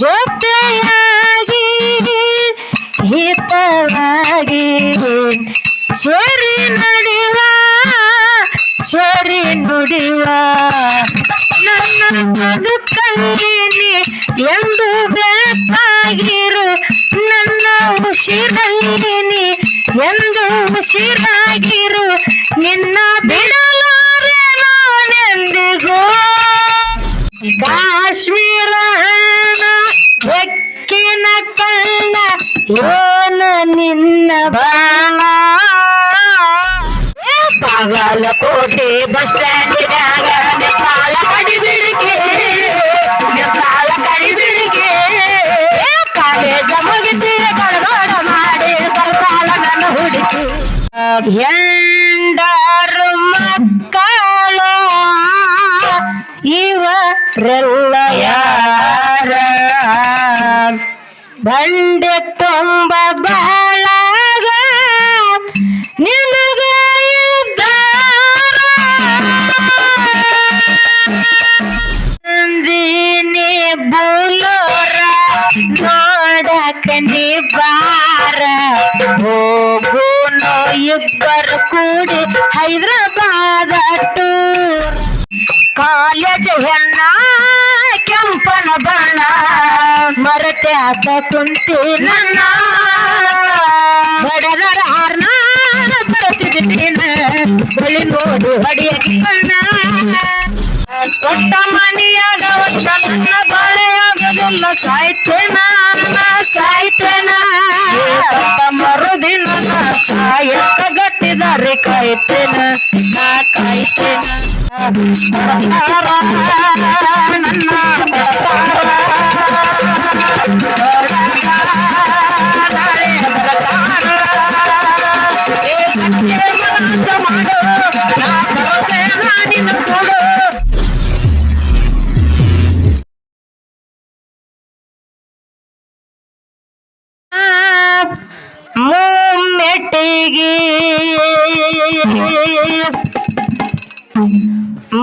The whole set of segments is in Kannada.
ಜೊತೆಯಾಗಿ ಹಿತವಾಗಿ ಸರಿ ನಡೆಯುವ ಸೇರಿ ನುಡಿಯುವ ನನ್ನ ಬದುಕಲ್ಲಿ ಎಂದು ಬೆಳಕಾಗಿರು, ನನ್ನ ಉಸಿರಂಗಿನಿ ಎಂದು ಉಸಿರಾಗಿರು. ನಿನ್ನ ಬಿಡಲಾರೆ ನಾನೆಂದಿಗೂ? ಕಾಶ್ಮೀರ ಬೆಕ್ಕಿನ ಕಣ್ಣ, ಏನು ನಿನ್ನ ಬಾಣ? ಬಾಗಲಕೋಟೆ ಬಸ್ ಸ್ಟ್ಯಾಂಡಿನಾಗ ಕಾಲ ಕಡಿಬಿಡಿಕೆ ಕಾಲ ಕಡಿಬಿಡಿಕೆ ಕಾಲೇಜ ಮುಗಿಸಿ ಕಳವಾಡ ಮಾಡಿ ಕಲ್ಕಾಲ ನನ್ನ ಹುಡುಕಿ. ಹೆಂಡರು ಮಕ್ಕಳು, ಇವರೆಲ್ಲ ಯಾರ? ಬಂಡೆ ತುಂಬ ಆತ ಕುಂತಿ ನನ್ನ ಬಡದರ ಹಾರ್ನ ಬರುತ್ತಿದ್ದೀನ ಬಳಿ ನೋಡು ಹೊಡಿಯಕ್ಕೆ ಕೊಟ್ಟ ಮನೆಯಾಗ ನನ್ನ ಬಾಳೆಯಾಗದಿಲ್ಲ ಸಾಯ್ತೇನ ಸಾಯ್ತೇನ. ಮರುದಿನ ಸಾಯಕ್ಕ ಗಟ್ಟಿದಾರೆ ಕಾಯ್ತೇನ ನಾ ಕಾಯ್ತೇನ. ನನ್ನ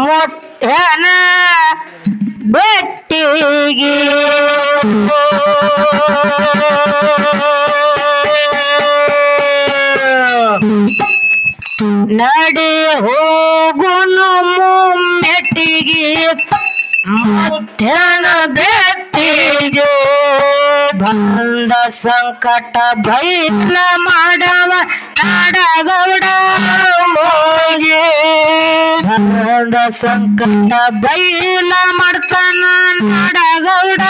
ಮುತ್ತನ ಬೆಟ್ಟಿಗೆ ನಡಿ ಹೋಗುನು ಮುಮ್ಮೆಟ್ಟಿಗೆ ಮಧ್ಯಾಹ್ನ ಬೆಟ್ಟಿಗೆ ಬಂದ ಸಂಕಟ ಬೈಲ ಮಾಡವ ನಾಡಗೌಡ ಮೋಗಿ. ಬಂದ ಸಂಕಟ ಬೈಲ ಮಾಡ್ತಾನ ನಾಡಗೌಡ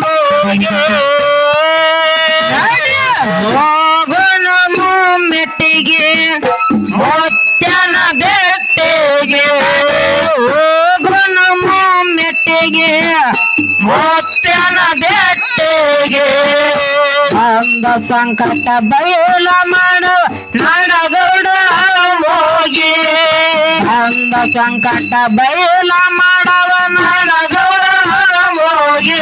ಮೋಗಿ. ಹೋಗೋಣ ಮೆಟ್ಟಿಗೆ ಮುತ್ಯನ ಬೆಟ್ಟಿಗೆ. ಹೋಗೋಣ ಮೆಟ್ಟಿಗೆ ಮುತ್ಯನ ಬೆಟ್ಟಿಗೆ. ಅಂದ ಸಂಕಟ ಬಯಲ ಮಾಡುವ ನಾಡಗೌಡ ಹೋಗಿ. ಬಂದ ಸಂಕಟ ಬಯಲ ಮಾಡವ ನಾಡಗೌಡ ಹೋಗಿ.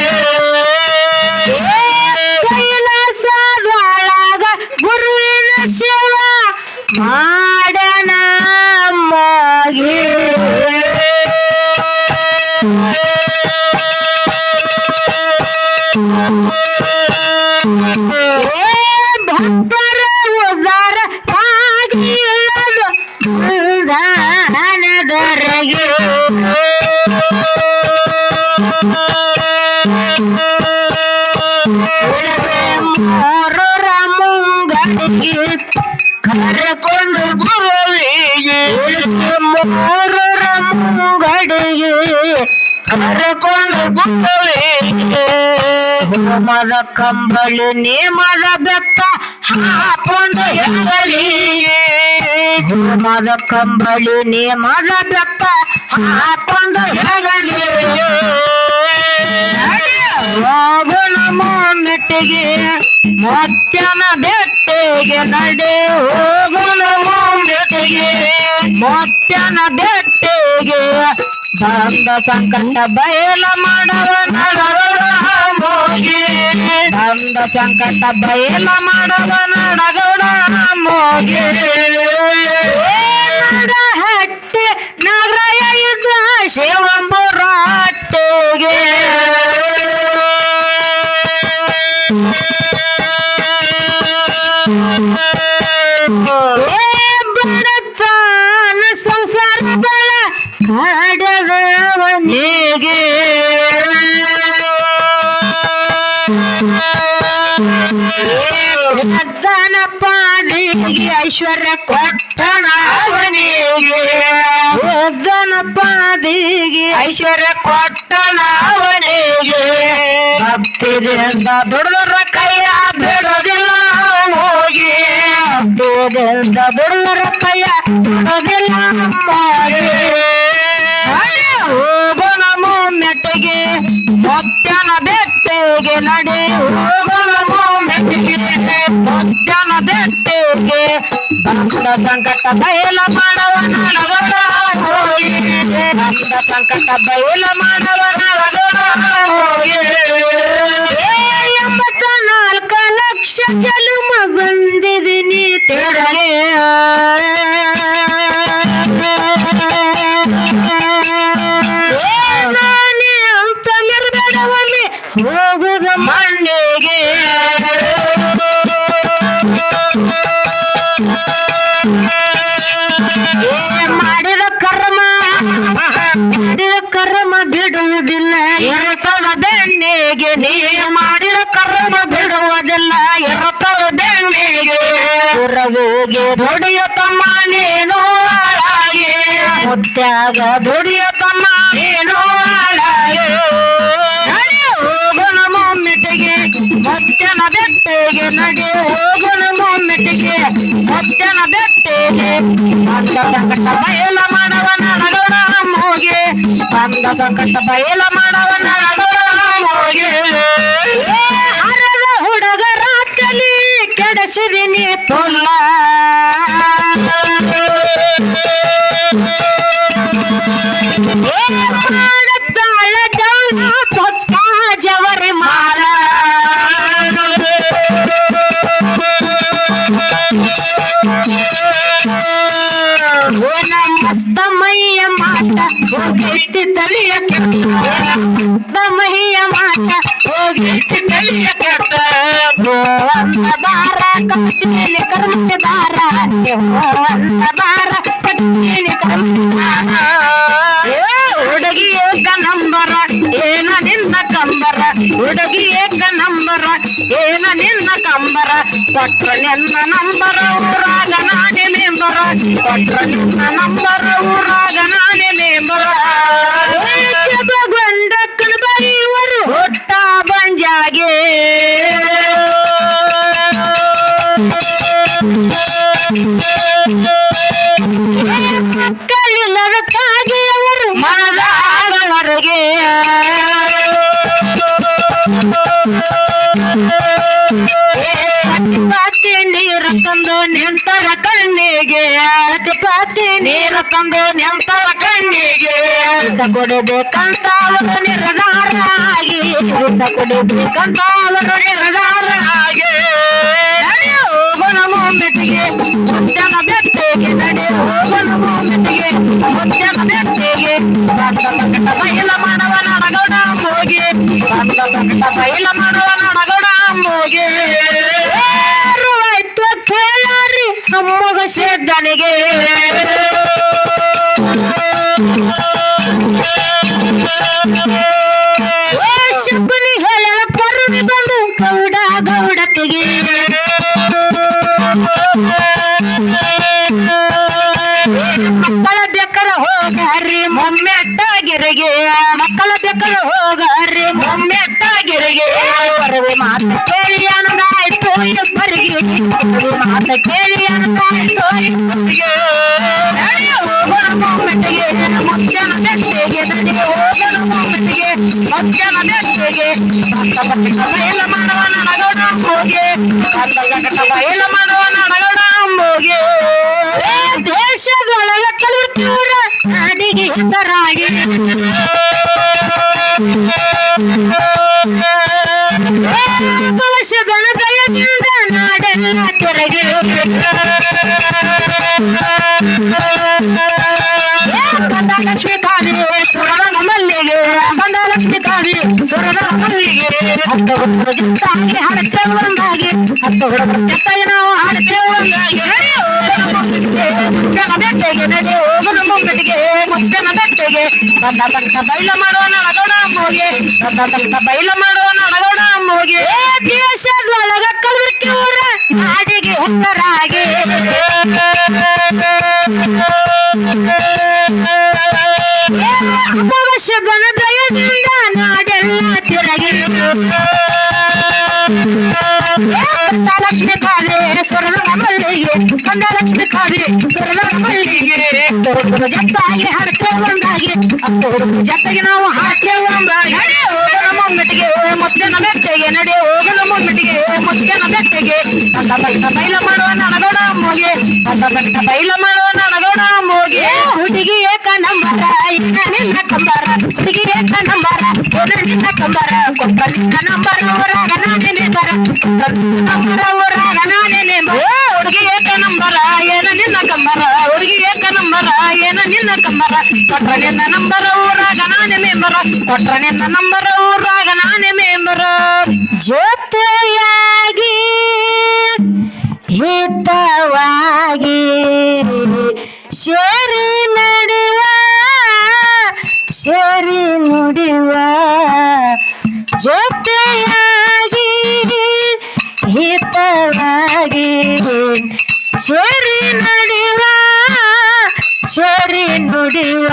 ಕೈಲಾಸದೊಳಗ ಗುರುವಿನ ಶಿವ ಮಾಡನ ದಾನದರಗೆ ಮೂರರ ಮುಂಗಡಿಗೆ ಕರೆಕೊಂಡು ಗುರುವಿಗೆ. ಕರೆಕೊಂಡು ಕಂಬಳಿ ನೀ ಕಂಬಳಿ ನೇಮದ ಬೆತ್ತ ಹಾಕೊಂಡು ಹೆಗಲಿ ಮರ ಕಂಬಳಿ. ನೇಮದ ಬೆತ್ತ ಹಾಕೊಂಡು ಹೆಗಲಿ ಹೋಗೋಣ ಮೆಟ್ಟಿಗೆ ಮತ್ತನ ಬೆಟ್ಟಿಗೆ ನಡೆ ಹೋಗಲು ಬೆಟ್ಟಿಗೆ ಮತ್ತನ ಬೆಟ್ಟಿಗೆ ಬಂದ ಸಂಕಟ ಬಯಲ ಮಾಡವ ಮೋಗಿ ಬಂದ ಸಂಕಟ ಬಯಲ ಮಾಡವ ನಡಗಡ ಮೋಗಿ ಹಟ್ಟೆ ನಗರ ಇದ್ದ ಶಿವಂಬುರಾಟೆಗೆ ಬಡತನ ಪಾದಿಗೆ ಐಶ್ವರ್ಯ ಕೊಟ್ಟಣ ಅವನಿಗೆ. ಬಡತನ ಪಾದಿಗೆ ಐಶ್ವರ್ಯ ಕೊಟ್ಟಣ ಅವನಿಗೆ. ಭಕ್ತಿದಿಂದ ದುಡಿದ್ರ ಕೈಯ ಬಿಡೋದಿಲ್ಲ ಹೋಗಿ ಭಕ್ತಿಯಿಂದ ದುಡಿದ್ರ ಕೈಯ ಬಿಡೋದಿಲ್ಲ ಹೋಗಿ ಹೋಗೋಣ ಮೆಟ್ಟಿಗೆ ಮಧ್ಯಾಹ್ನ ಬೆಟ್ಟಿಗೆ ನಡೆ ಹೋಗೋಣ ಬೆಟ್ಟಿಗೆ ಬಂದ ಸಂಕಟ ಬಯಲ ಮಾಡವ ನಡಗೋಣ ಹೋಗಿ. ಬಂದ ಸಂಕಟ ಬಯಲ ಮಾಡವ ನಡಗೋಣ ಹೋಗಿ. ಏ ಎಂಬತ್ತ ನಾಲ್ಕು ಲಕ್ಷ ಜನ್ಮ ಬಂದಿದ್ದೀನಿ ತೆರಗೆ ದುಡಿಯ ತಮ್ಮ ನೀನು ಹಾಳಾಗಿ. ಮುತ್ಯಾಗ ದುಡಿಯ ತಮ್ಮ ನೀನು ಹೋಗೋಣ ಮೊಮ್ಮೆಟ್ಟಿಗೆ ಮತ್ತನ ಬೆಟ್ಟಿಗೆ ನಡೆ ಹೋಗೋಣ ಮೊಮ್ಮೆಟಿಗೆ ಮತ್ತನ ಬೆಟ್ಟಿಗೆ ಬಂದ ಸಂಕಟ ಬಯಲ ಮಾಡವ ಹೋಗಿ ಬಂದ ಸಂಕಟ ಬಯಲ ಮಾಡವ ನಡಗೋಣ ಹೋಗಿ. ಹರದ ಹುಡುಗರ ಕಲಿ ಕೆಡಸಿದಿನಿ ಪುಲ್ಲ. ಮೈಯ ಮಾಟ ಹೋಗೈತಿ ತಲಿಯ ಕೆಟ್ಟ ಓನ ಮಸ್ತ ಮೈಯ ಮಾಟ ಹೋಗೈತಿ ತಲಿಯ ಕೆಟ್ಟ ಅಂದ ಬಾರ ಕಟ್ಟಿಲಿ ಕರ್ಮಕ್ಕೆ ದಾರ ಅಂದ ಬಾರ ಕಟ್ಟಿಲಿ ಕರ್ಮಕ್ಕೆ ದಾರ ಏ ಹುಡುಗಿ ಏಕ ನಂಬರ ಏನ ನಿನ್ನ ಕಂಬರ? ಹುಡುಗಿ ಏಕ ನಂಬರ ಏನ ನಿನ್ನ ಕಂಬರ? ಕೊಟ್ರ ನಿನ್ನ ನಂಬರ ಊರಾಗ ನಾನೇ ಮೆಂಬರ ಕೊಟ್ರ ನಿನ್ನ ನಂಬರ. ಊರಾಗ ನಾನೇ ಮೆಂಬರ ಗೊಂಡಕ್ಕನ ಬರೆಯುವರು ಹುಟ್ಟ ಬಂಜಾಗೆ. ಪಾತಿ ನೀರು ತಂದು ಕಣ್ಣಿಗೆ ಪಾತಿ ನೀರು ತಂದು ನಿಂತರ ಕಣ್ಣಿಗೆ. ಕೊಡಬೇಕಂತ ಅವರು ನಿರ್ಧಾರ ಆಗಿ ಕೊಡಬೇಕಂತ ಅವರು ನಿರ್ಧಾರ ಆಗಿ. ಹೋಗೋಣ ಮೊಮ್ಮೆಟ್ಟಿಗೆ ಮುದ್ದನ ಬೆಟ್ಟಿಗೆ ನಡೆ ಹೋಗೋಣ ಮೊಮ್ಮೆಟ್ಟಿಗೆ ಮುದ್ದನ ಬೆಟ್ಟಿಗೆ ಬಂದ ಹೋಗಿ ಆಯ್ತು ಕೇಳಾರಿ ನಮ್ಮಗ ಸಿದ್ಧನಿಗೆ ಶಬ್ಬನಿ ಹೇಳಲ ಪರ್ವಿ ಬಂದು ಗೌಡ ಗೌಡತಿಗೆ ಮಕ್ಕಳ ಬೆಕ್ಕರ ಹೋಗಾರಿ ಗೆರೆಗೆ, ಮಕ್ಕಳ ಬೆಕ್ಕರ ಹೋಗಾರಿ. ಮೊಮ್ಮೆಟ್ಟಾಗಿರಿಗೆ ಪರವೆ ಮಾತು ಕೇಳಿ ಅನ್ನದಾಯ್ತು ಇಬ್ಬರಿಗೆ ಪರವೆ ಮಾತು ಕೇಳಿ ಅನ್ನದಾಯ್ತು ಇಬ್ಬರಿಗೆ ಹೋಗೋಣ ಮೊಮ್ಮೆಟ್ಟಿಗೆ ಮಧ್ಯಾಹ್ನ ಬೆಟ್ಟಿಗೆ ನಡಿ ಹೋಗೋಣ ಮೊಮ್ಮೆಟ್ಟಿಗೆ ಮಧ್ಯಾಹ್ನ ಬೆಟ್ಟಿಗೆ. ಭಕ್ತ ಭಕ್ತ ಬಯಲ ಮಾಡವ ನಡಗೋಣ ಹೋಗಿ ಭಕ್ತ ಭಕ್ತ ಬಯಲ ಹತ್ತು ಜೊತ್ತಾಗಿ ಹಾಡುತ್ತೇವೆ ಒಂದಾಗಿ ಹತ್ತು ಹುಡುಗರು ಜೊತ್ತಾಗಿ ನಾವು ಮಾಡುವ ನಳಗೋಣ ಅಮ್ಮೋಗೆ ಬಂದ ಬಂದ ಬೈಲ ಮಾಡುವ ನಳಗೋಣ ಅಮ್ಮೋಗೆ ದೇಶದೊಳಗ ಕಲಬುರ್ಗಿ ಊರ ದಯದಿಂದ ನಾಡೆಲ್ಲ ತಿರಗಿ ಲಕ್ಷ್ಮಿ ಕಾದ್ರೆ ಸ್ವರ್ಣ ಮಲ್ಲಿಗೆ ಕಂದ ಲಕ್ಷ್ಮಿ ಕಾದ್ರೆ ಸ್ವರ್ಣ ಮಲ್ಲಿಗೆ ಹುಡುಗರು ಜೊತ್ತಾಗಿ ಹಾಡ್ತೇವೆ ಒಂದಾಗಿ ಜೊತೆಗೆ ನಾವು ಹಾಡ್ತೇವೆ ಒಂದಾಗಿ. ಹೋಗನ ಮೊಮ್ಮೆಟ್ಟಿಗೆ ಮುತ್ತಿನ ಬೆಟ್ಟೆಗೆ. ನಡೆ ಹೋಗಲು ಮೊಮ್ಮೆಟ್ಟಿಗೆ ಮುತ್ತಿನ ಬೆಟ್ಟೆಗೆ. ಬಂದ ಬಂದ ಬೈಲ ಮಾಡುವ ನನಗೋಣ ಅಮ್ಮೋಗೆ. ಬಂದ ಬಂದ ಬೈಲ ಮಾಡುವ ನನಗೋಣ ಅಮ್ಮೋಗೆ. ಹುಡುಗಿ ಏಕ ನಂಬರ ನಿನ್ನ ಕಂಬರ? ಹುಡುಗಿ ಏಕ ನಂಬರ ನಿನ್ನ ಕಂಬರ? ಕೊಟ್ಟ ನಿನ್ನ ನಂಬರ ನಾನೇ ಬರ. ನಂಬರ ಮೆಂಬರ ಹುಡುಗಿ ಏಕ ನಂಬರ, ಏನ ನಿನ್ನ ಕಂಬರ? ಹುಡುಗಿ ಏಕ ನಂಬರ, ಏನ ನಿನ್ನ ಕಂಬರ? ಕೊಟ್ರ ನಿನ್ನ ನಂಬರ ಊರಾಗ ನಾನೇ ಮೇಂಬರ ಕೊಟ್ರ ನಿನ್ನ ನಂಬರ ಊರಾಗ ನಾನೇ ಮೇಂಬರ ಜೊತೆಯಾಗಿ ಹಿತವಾಗಿ ಸೇರಿ ನಡುವ, ಸೇರಿ ನುಡಿವ. ಸೇರಿ ನುಡಿವ ಸೋರಿ ನುಡಿವ.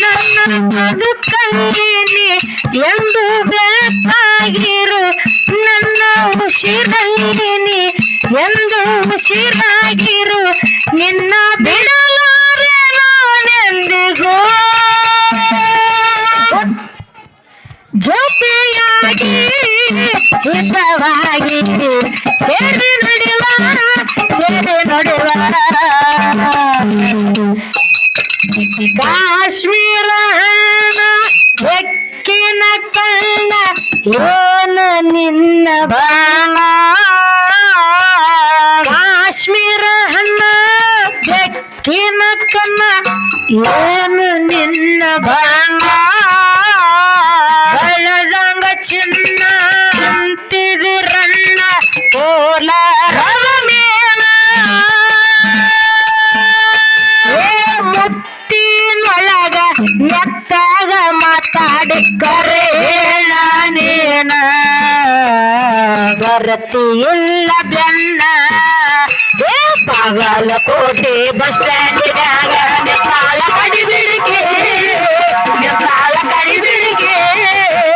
ನನ್ನ ಬದುಕಲ್ಲಿ ಎಂದು ಬೆಳಕಾಗಿರು. ನನ್ನ ಉಸಿರಂಗಿನಿ ಎಂದು ಉಸಿರಾಗಿರು ಏನು ನಿನ್ನ ಬಾಣ. ಕಾಶ್ಮೀರ ಹಣ್ಣ ಬೆಕ್ಕಿನ ಕನ್ನ ಏನು ನಿನ್ನ ಬಾಣ ಬರತಿ ಇಲ್ಲ ಬೆನ್ನ ಏ ಬಾಗಲಕೋಟೆ ಬಸ್ ಸ್ಟ್ಯಾಂಡಿನಾಗ ನೆತ್ತಾಳ ಕಡಿಬಿಡಿಕೆ ನೆತ್ತಾಳ ಕಡಿಬಿಡಿಕೆ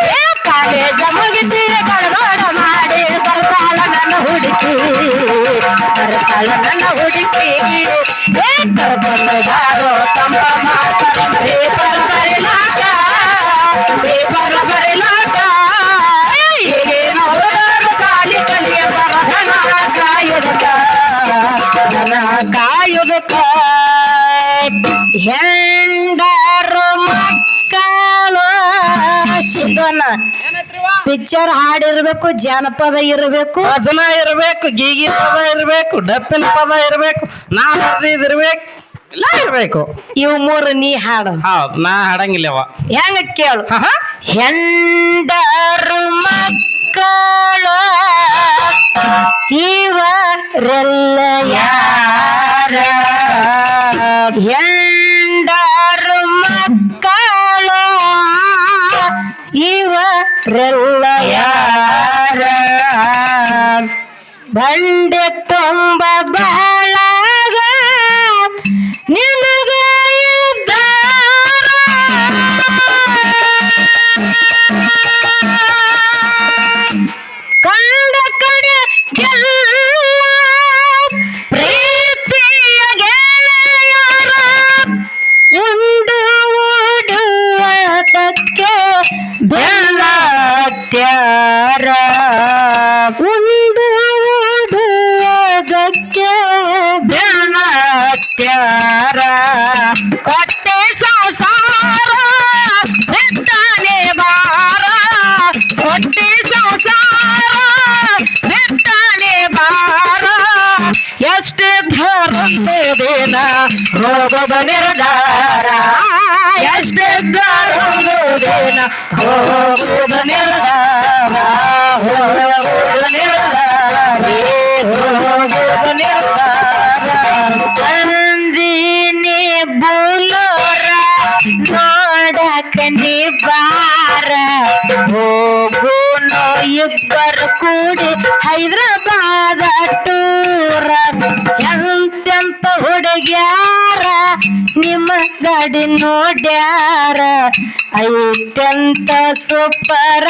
ಏ ಕಾಲೇಜ ಮುಗಿಸಿ ಕಡಗೋಡ ಮಾಡಿ ಬರ್ತಾಳ ನನ್ನ ಹುಡುಕಿ ಬರ್ತಾಳ ನನ್ನ ಹುಡುಕಿ ಏ ಕರ್ಕೊಂಡಾರೋ ತಮ್ಮ ಮಾತಾಡ ಪೇಪರ್ ಬರಿಲಾಕ ಪೇಪರ್ ಬರದನ ಕಾಯುದಕ ಹೆಂಡರು ಮಕ್ಕಳು ಪಿಕ್ಚರ್ ಹಾಡಿರ್ಬೇಕು ಜಾನಪದ ಇರಬೇಕು. ಭಜನ ಇರಬೇಕು ಗೀಗಿ ಪದ ಇರಬೇಕು ಡಪ್ಪಿನ ಪದ ಇರಬೇಕು ನಾ ಇರ್ಬೇಕು ಎಲ್ಲ ಇರಬೇಕು. ಇವು ಮೂರು ನೀ ಹಾಡು. ಹೌದು ನಾ ಹಾಡಂಗಿಲ್ಲವ ಹೆಂಗ ಕೇಳು. ಹೆಂಡರು ಮಕ್ಕಳು ಇವರೆಲ್ಲ ಯಾರ ಹೆಂಡರು ಮಕ್ಕಳು ಇವರೆಲ್ಲ ಯಾರ ಬಂಡೆ ತುಂಬ ಧರ್ಮದೇನ ರೋಗ ನಿರ್ಧಾರ. ಎಷ್ಟು ಧರ್ಮದೇನ ಹೋಗುವುದು ನಿರ್ಧಾರ. ಹೋಗುವುದು ನಿರ್ಧಾರ ಹೋಗುವುದು ನಿರ್ಧಾರ. ನೋಡಕ ನೀ ಬಾರ. ಹೋಗುನು ಇಬ್ಬರು ಕೂಡಿ ಗಾಡಿ ನೋಡ್ಯಾರ ಐತೆಂತ ಸೂಪರ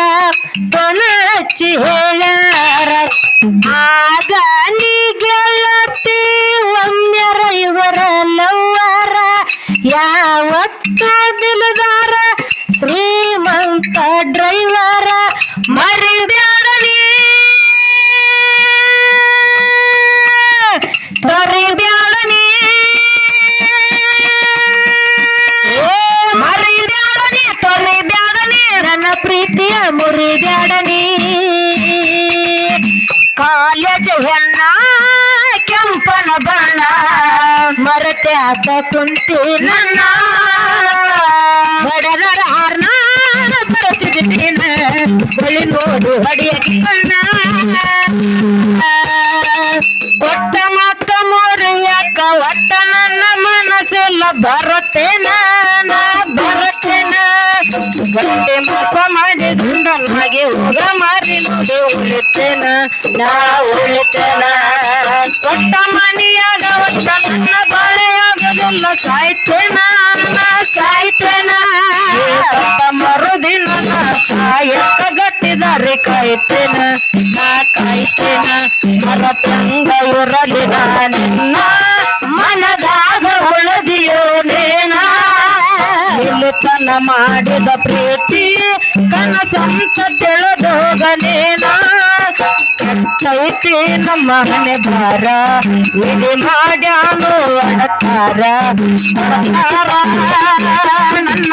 ಹಚ್ಚಿ ಹೇಳ್ಯಾರ. ಆಗ ನೀ ಕುಂತಿ ನನ್ನ ಹೊಡೆದರ ಹಾರ್ನ ಬರ್ತಿದ್ದೀನಿ ಬಳಿ ನೋಡು ಹೊಡಿಯಕ್ಕೆ ಕೊಟ್ಟ ಮತ್ತ ಮುರಿಯಕ್ಕ ಒಟ್ಟ ನನ್ನ ಮನಸ್ಸೆಲ್ಲ ಬರುತ್ತೇನ ಬರುತ್ತೇನ ಗಂಟೆ ಮೋಸ ಮಾಡಿ ಗಂಡನಾಗಿ ಹೋಗ ಮಾರಿ ನೋಡಿ ಉಳಿತೇನ ನಾ ಉಳಿತೇನ. ಕೊಟ್ಟ ಮನೆಯಾಗ ಒಟ್ಟ ನನ್ನ ಬಾಳೆಯಾಗದೆಲ್ಲ ಸಾಯ್ತೇನ ಸಾಯ್ತೇನ. ಮರುದಿನ ಸಾಯಕ್ಕ ಗಟ್ಟಿದಾರೆ ಕಾಯ್ತೇನ, ನಾ ಕಾಯ್ತೇನ. ಮರತಂಗ ಇರಲಿ ನಾ ನಿನ್ನ ಮನದಾಗ ಉಳದಿಯೋ ನೇನಾ. ಮಾಡಿದ ಪ್ರೀತಿ ಕನಸಂತ ತಿಳಿದೋಗನೇನ ಕೆಟ್ಟೈತಿ ನಮ್ಮ ಮನೆ ಭಾರ ಇಲ್ಲಿ ಮಾಡ್ಯಾನು ಬಡತಾರ ನನ್ನ